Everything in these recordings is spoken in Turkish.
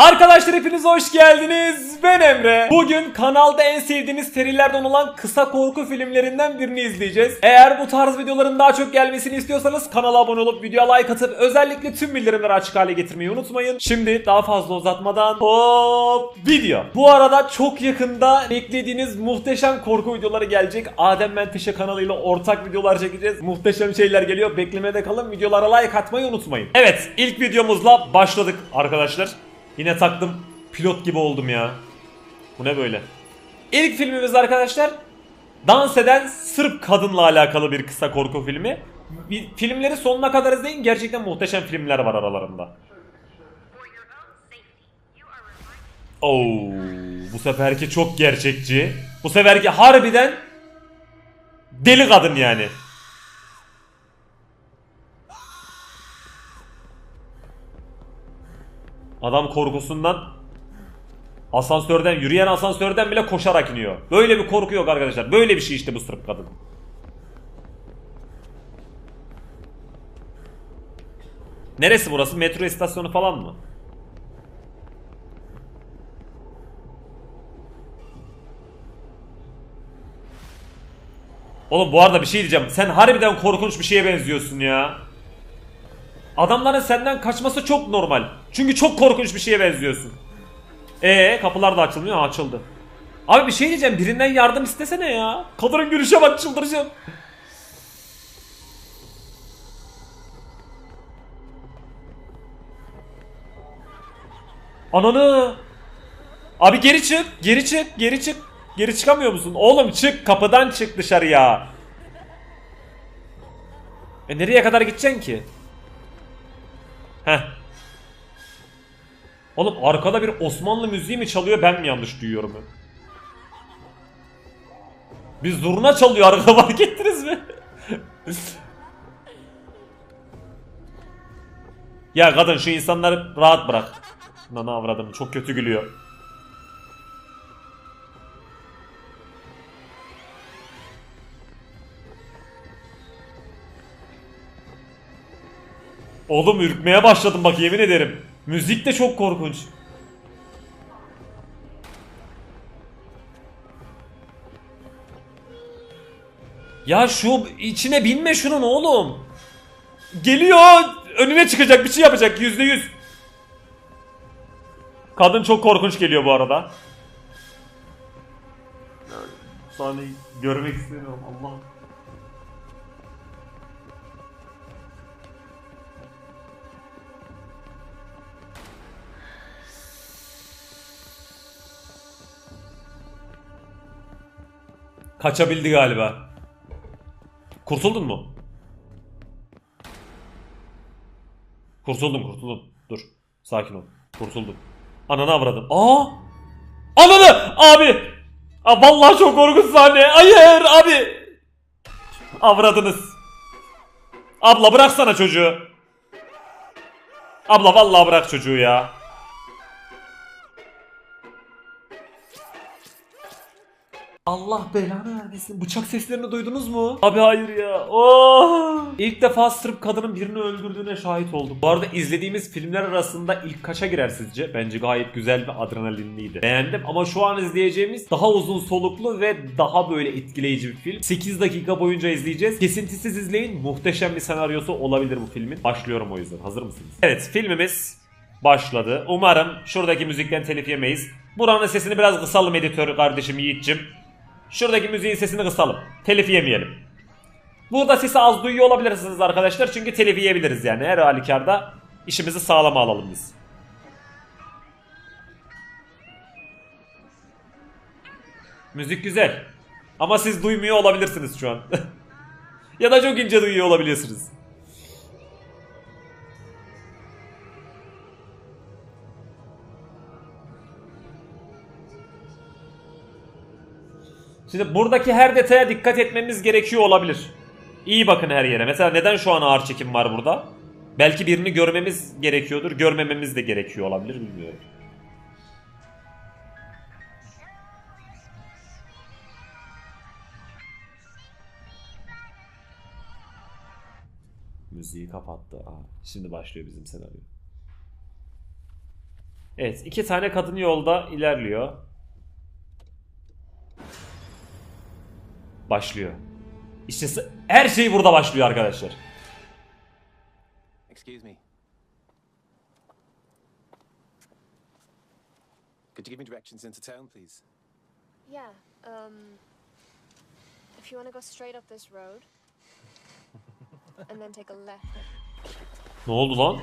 Arkadaşlar hepiniz hoş geldiniz. Ben Emre. Bugün kanalda en sevdiğiniz serilerden olan kısa korku filmlerinden birini izleyeceğiz. Eğer bu tarz videoların daha çok gelmesini istiyorsanız kanala abone olup videoya like atıp özellikle tüm bildirimleri açık hale getirmeyi unutmayın. Şimdi daha fazla uzatmadan hop video. Bu arada çok yakında beklediğiniz muhteşem korku videoları gelecek. Adem Menteşe kanalıyla ortak videolar çekeceğiz. Muhteşem şeyler geliyor. Beklemede kalın. Videolara like atmayı unutmayın. Evet ilk videomuzla başladık arkadaşlar. Yine taktım. Pilot gibi oldum ya. Bu ne böyle? İlk filmimiz arkadaşlar dans eden Sırp kadınla alakalı bir kısa korku filmi. Filmleri sonuna kadar izleyin. Gerçekten muhteşem filmler var aralarında. Oo, bu seferki çok gerçekçi. Bu seferki harbiden deli kadın yani. Adam korkusundan asansörden yürüyen asansörden bile koşarak iniyor. Böyle bir korku yok arkadaşlar. Böyle bir şey işte bu Sırp kadın. Neresi burası? Metro istasyonu falan mı? Oğlum bu arada bir şey diyeceğim. Sen harbiden korkunç bir şeye benziyorsun ya. Adamların senden kaçması çok normal. Çünkü çok korkunç bir şeye benziyorsun. Ee kapılar da açılmıyor. Ha, açıldı. Abi bir şey diyeceğim. Birinden yardım istesene ya. Kadının gülüşe bak çıldıracağım. Ananı. Abi geri çık. Geri çık. Geri çık. Geri çıkamıyor musun? Oğlum çık. Kapıdan çık dışarıya. E nereye kadar gideceksin ki? Heh. Oğlum arkada bir Osmanlı müziği mi çalıyor ben mi yanlış duyuyorum? Bir zurna çalıyor arkada fark ettiniz mi? ya kadın şu insanları rahat bırak. Nana avradım çok kötü gülüyor. Oğlum ürkmeye başladım bak yemin ederim. Müzik de çok korkunç. Ya şu içine binme şunun oğlum. Geliyor. Önüne çıkacak bir şey yapacak yüzde yüz. Kadın çok korkunç geliyor bu arada. Sahneyi görmek istemiyorum Allah. Kaçabildi galiba. Kurtuldun mu? Kurtuldum kurtuldum. Dur. Sakin ol. Kurtuldum. Ananı avradım. Aa! Ananı! Abi! Aa, vallahi çok korkunç sahne. Hayır abi! Avradınız. Abla bıraksana çocuğu. Abla vallahi bırak çocuğu ya. Allah belanı vermesin. Bıçak seslerini duydunuz mu? Abi hayır ya. Oh! İlk defa Sırp kadının birini öldürdüğüne şahit oldum. Bu arada izlediğimiz filmler arasında ilk kaça girer sizce? Bence gayet güzel ve adrenalinliydi. Beğendim ama şu an izleyeceğimiz daha uzun soluklu ve daha böyle etkileyici bir film. 8 dakika boyunca izleyeceğiz. Kesintisiz izleyin. Muhteşem bir senaryosu olabilir bu filmin. Başlıyorum o yüzden. Hazır mısınız? Evet filmimiz başladı. Umarım şuradaki müzikten telif yemeyiz. Buranın sesini biraz kısalım editör kardeşim Yiğit'cim. Şuradaki müziğin sesini kısalım. Telif yemeyelim. Burada sesi az duyuyor olabilirsiniz arkadaşlar. Çünkü telif yiyebiliriz yani. Her halükarda işimizi sağlama alalım biz. Müzik güzel. Ama siz duymuyor olabilirsiniz şu an. ya da çok ince duyuyor olabilirsiniz. Şimdi buradaki her detaya dikkat etmemiz gerekiyor olabilir. İyi bakın her yere. Mesela neden şu an ağır çekim var burada? Belki birini görmemiz gerekiyordur. Görmememiz de gerekiyor olabilir bilmiyorum. Müziği kapattı. Aa, şimdi başlıyor bizim senaryo. Evet iki tane kadın yolda ilerliyor. Başlıyor. İşte her şey burada başlıyor arkadaşlar. Excuse me. Could you give me directions into town, please? Yeah, um. If you want to go straight up this road, and then take a left. Ne oldu lan?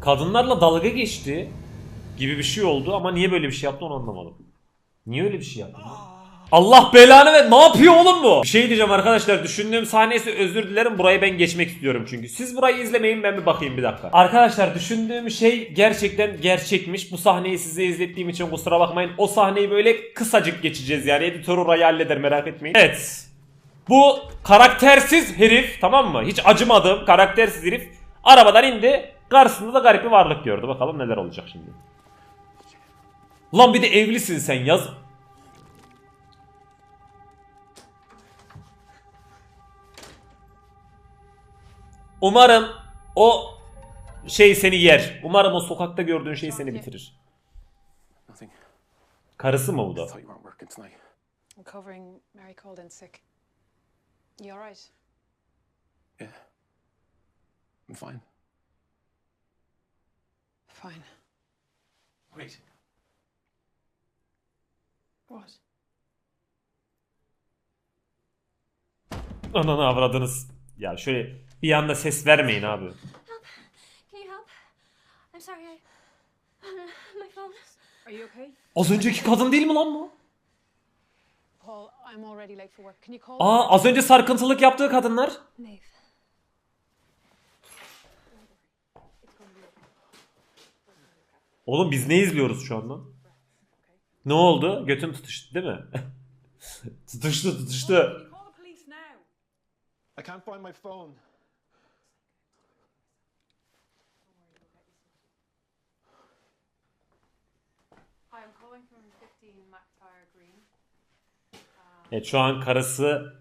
Kadınlarla dalga geçti gibi bir şey oldu ama niye böyle bir şey yaptı onu anlamadım. Niye öyle bir şey yaptı? Allah belanı ver. Ne yapıyor oğlum bu? Bir şey diyeceğim arkadaşlar. Düşündüğüm sahnesi özür dilerim. Burayı ben geçmek istiyorum çünkü. Siz burayı izlemeyin ben bir bakayım bir dakika. Arkadaşlar düşündüğüm şey gerçekten gerçekmiş. Bu sahneyi size izlettiğim için kusura bakmayın. O sahneyi böyle kısacık geçeceğiz yani. Editör orayı halleder merak etmeyin. Evet. Bu karaktersiz herif tamam mı? Hiç acımadığım karaktersiz herif arabadan indi. Karşısında da garip bir varlık gördü. Bakalım neler olacak şimdi. Lan bir de evlisin sen yaz. Umarım o şey seni yer. Umarım o sokakta gördüğün şey seni bitirir. Karısı mı bu da? I'm covering Mary sick. You? Yeah. I'm. Fine. Wait. What? Ananı avradınız. Ya şöyle bir anda ses vermeyin abi. Can you help? I'm sorry, I. My phone. Are you okay? Az önceki kadın değil mi lan bu? Paul, I'm already late for work. Can you call? Aa az önce sarkıntılık yaptığı kadınlar. Maeve. Oğlum biz ne izliyoruz şu anda? Ne oldu? Götün tutuştu değil mi? tutuştu tutuştu. I can't find my phone. Hi, I'm calling from 15 McTire Green. Evet şu an karısı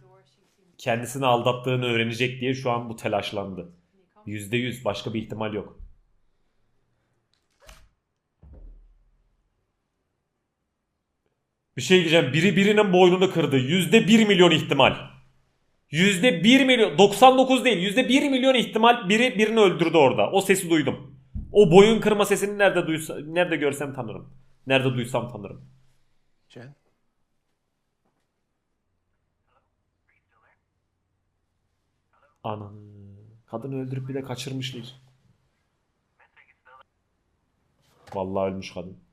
kendisini aldattığını öğrenecek diye şu an bu telaşlandı. Yüzde yüz başka bir ihtimal yok. Bir şey diyeceğim. Biri birinin boynunu kırdı. Yüzde bir milyon ihtimal. Yüzde bir milyon. 99 değil. Yüzde bir milyon ihtimal biri birini öldürdü orada. O sesi duydum. O boyun kırma sesini nerede duysa, nerede görsem tanırım. Nerede duysam tanırım. Jen? Ananı. Kadını öldürüp bir de kaçırmışlar. Vallahi ölmüş kadın.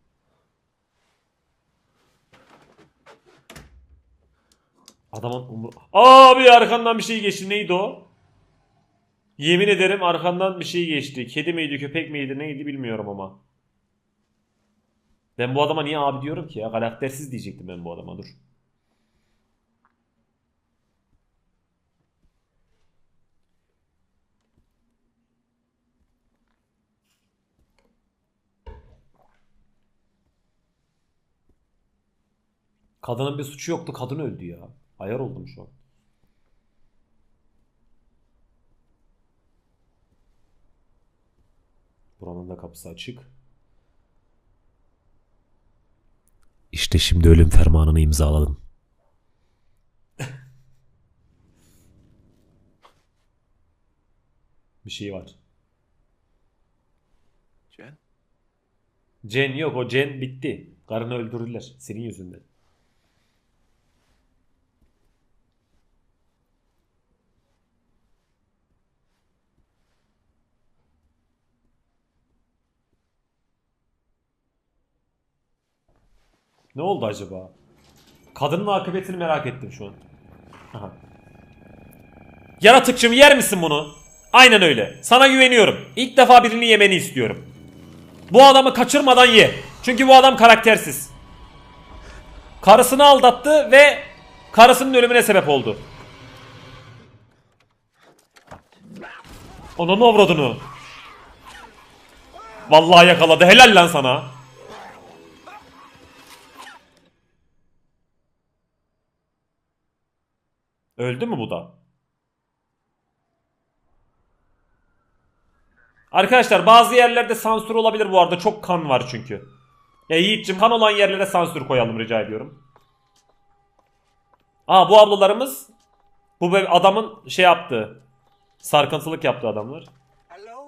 Adamın umur... Abi arkandan bir şey geçti. Neydi o? Yemin ederim arkandan bir şey geçti. Kedi miydi, köpek miydi, neydi bilmiyorum ama. Ben bu adama niye abi diyorum ki ya? Karaktersiz diyecektim ben bu adama dur. Kadının bir suçu yoktu. Kadın öldü ya. Ayar oldum şu an. Buranın da kapısı açık. İşte şimdi ölüm fermanını imzaladım. bir şey var. Jen? Cen yok o Cen bitti. Karını öldürdüler senin yüzünden. Ne oldu acaba? Kadının akıbetini merak ettim şu an. Aha. Yaratıkçım yer misin bunu? Aynen öyle. Sana güveniyorum. İlk defa birini yemeni istiyorum. Bu adamı kaçırmadan ye. Çünkü bu adam karaktersiz. Karısını aldattı ve karısının ölümüne sebep oldu. Ananı avradını. Vallahi yakaladı. Helal lan sana. Öldü mü bu da? Arkadaşlar bazı yerlerde sansür olabilir bu arada. Çok kan var çünkü. Ya Yiğit'cim kan olan yerlere sansür koyalım rica ediyorum. Aa bu ablalarımız bu adamın şey yaptığı sarkıntılık yaptı adamlar. Hello.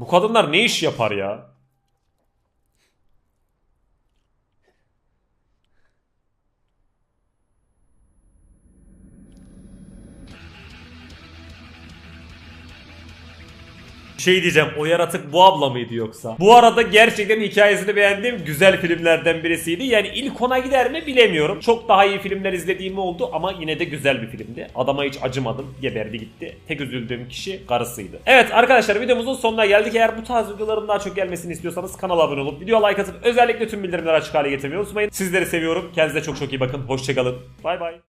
Bu kadınlar ne iş yapar ya? Şey diyeceğim o yaratık bu abla mıydı yoksa? Bu arada gerçekten hikayesini beğendiğim güzel filmlerden birisiydi. Yani ilk ona gider mi bilemiyorum. Çok daha iyi filmler izlediğim oldu ama yine de güzel bir filmdi. Adama hiç acımadım. Geberdi gitti. Tek üzüldüğüm kişi karısıydı. Evet arkadaşlar videomuzun sonuna geldik. Eğer bu tarz videoların daha çok gelmesini istiyorsanız kanala abone olup video like atıp özellikle tüm bildirimleri açık hale getirmeyi unutmayın. Sizleri seviyorum. Kendinize çok çok iyi bakın. Hoşçakalın. Bay bay.